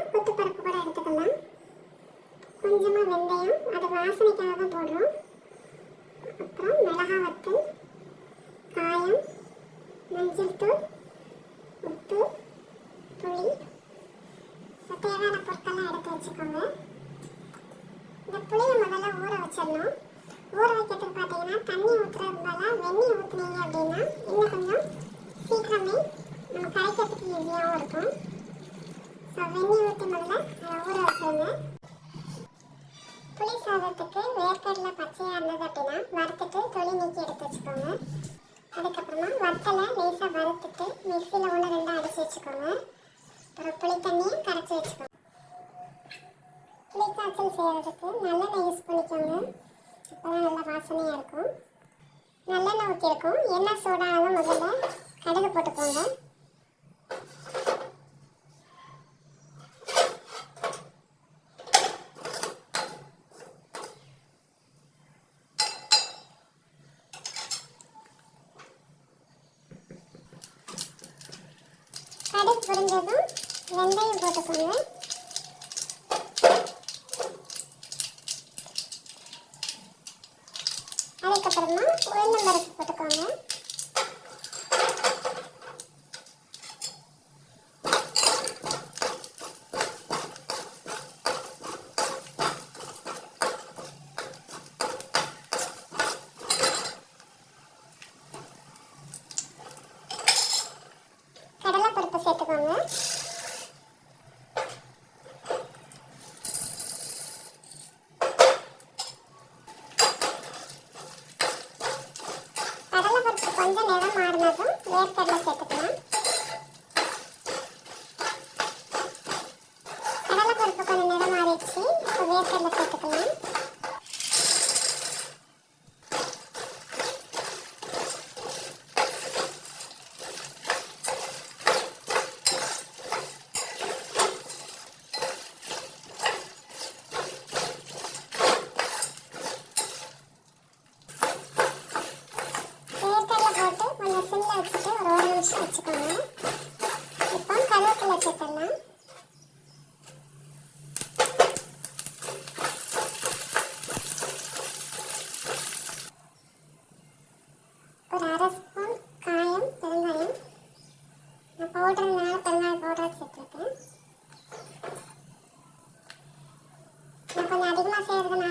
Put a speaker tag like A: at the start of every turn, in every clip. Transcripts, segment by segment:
A: அப்படி இல்லைன்னா கூட எடுத்துக்கலாம். கொஞ்சமாக வெந்தயம் அது வாசனைக்காக தான் போடுறோம். அப்புறம் மிளகா வத்தல் காயம் மஞ்சள் தூள் உப்பு புளி ஸோ தேவையான பொருட்கள்லாம் எடுத்து வச்சுக்கோங்க. இந்த புளியை முதல்ல ஊற வச்சிடணும். ஊற வைக்கிறதுக்கு பார்த்தீங்கன்னா தண்ணி ஊற்றுறது பதிலாக வெந்நீர் ஊற்றுனீங்க அப்படின்னா இன்னும் கொஞ்சம் சீக்கிரமே நம்ம கரைக்கிறதுக்கு ஈஸியாகவும் இருக்கும். ஸோ வெந்நீர் ஊற்றி முதல்ல அதை ஊற வச்சுருங்க புளி சாதத்துக்கு வேர்க்கடலை பச்சையாக இருந்தது அப்படின்னா வறுத்துட்டு தொளி நீக்கி எடுத்து வச்சுக்கோங்க. அதுக்கப்புறமா வத்தலை லேசாக வறுத்துட்டு மிக்சியில் ஒன்று ரெண்டாக அடித்து வச்சுக்கோங்க. அப்புறம் புளி தண்ணியை கரைச்சி வச்சுக்கோங்க. புளி காய்ச்சல் செய்கிறதுக்கு நல்லெண்ணெய் யூஸ் பண்ணிக்கோங்க. அப்போ தான் நல்லா வாசனையாக இருக்கும். நல்லெண்ணெய் ஊற்றிருக்கோம் எண்ணெய் சூடானதும் முதல்ல கடுகு போட்டுக்கோங்க. கடுகு புரிஞ்சதும் வெந்தயம் போட்டுக்கோங்க. அதுக்கப்புறமா உளுந்தம்பருப்பு போட்டுக்கோங்க. வேர்க்கடலை சேர்த்துக்கலாம். கடலை பருப்பு கொஞ்சம் நிறம் மாறிடுச்சு. இப்போ வேர்க்கடலை சேர்த்துக்கலாம் வேர்க்கடலை போட்டு கொஞ்சம் சிம்மில் வச்சுட்டு ஒரு ஒரு நிமிஷம் வச்சுக்கோங்க இப்போ கருவேப்பிலை சேர்த்துடலாம் ஒரு அரை ஸ்பூன் காயம் பெருங்காயம் நான் பவுடர்னால பெருங்காயம் பவுடர் சேர்த்துருக்கேன் நான் கொஞ்சம் அதிகமாக செய்கிறதுனால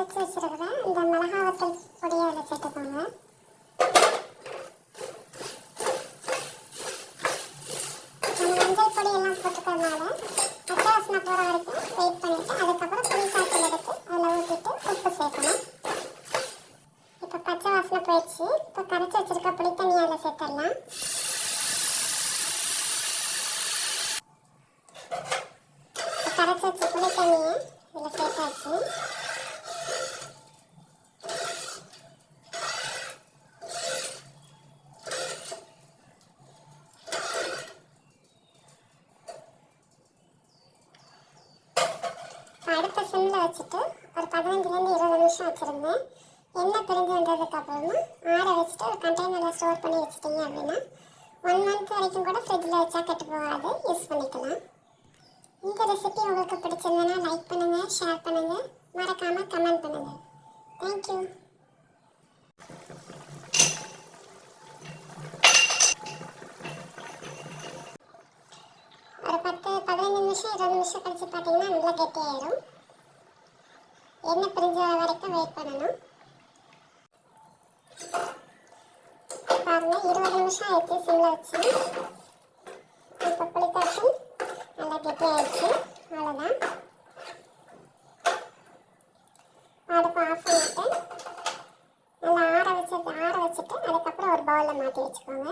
A: ஒன்று ரெண்டாக இந்த மிளகா வத்தல் பொடியை அதில் சேர்த்துக்கோங்க. நம்ம மஞ்சள் பொடி எல்லாம் போட்டுக்கிறதுனால பச்சை வாசனை போகிற வரைக்கும் வெயிட் பண்ணிவிட்டு அதுக்கப்புறம் புளி காய்ச்சல் எடுத்து அதில் ஊற்றிட்டு உப்பு சேர்க்கணும். இப்போ பச்சை வாசனை போயிடுச்சு. இப்போ கரைச்சி வச்சுருக்க புளி தண்ணி அதில் சேர்த்துடலாம். இப்போ கரைச்சி வச்ச புளி தண்ணியை இதில் சேர்த்தாச்சு இப்போ அடுத்த சிம்மில் வச்சுட்டு ஒரு பதினஞ்சுலேருந்து இருபது நிமிஷம் வச்சுருந்தேன். எண்ணெய் பிரிஞ்சு வந்ததுக்கு அப்புறமா ஆற வச்சுட்டு ஒரு கண்டெய்னரில் ஸ்டோர் பண்ணி வச்சுட்டீங்க அப்படின்னா ஒன் மந்த் வரைக்கும் கூட ஃப்ரிட்ஜில் வச்சா கெட்டு போகாது. யூஸ் பண்ணிக்கலாம். இந்த ரெசிபி உங்களுக்கு பிடிச்சிருந்தனா லைக் பண்ணுங்கள் ஷேர் பண்ணுங்கள் மறக்காமல் கமெண்ட் பண்ணுங்கள் தேங்க்யூ நிமிஷம் இருபது நிமிஷம் கழித்து பார்த்தீங்கன்னா நல்லா கெட்டியாயிடும் எண்ணெய் பிரிஞ்ச வரைக்கும் வெயிட் பண்ணணும். பாருங்கள் இருபது நிமிஷம் ஆயிடுச்சு சிம்மில் வச்சு. இப்போ புளிக்காட்சி நல்லா கெட்டியாயிடுச்சு அவ்வளோதான் அடுப்பு ஆஃப் பண்ணிவிட்டு நல்லா ஆற வச்சு ஆற வச்சுட்டு அதுக்கப்புறம் ஒரு பவுலில் மாட்டி வச்சுக்கோங்க.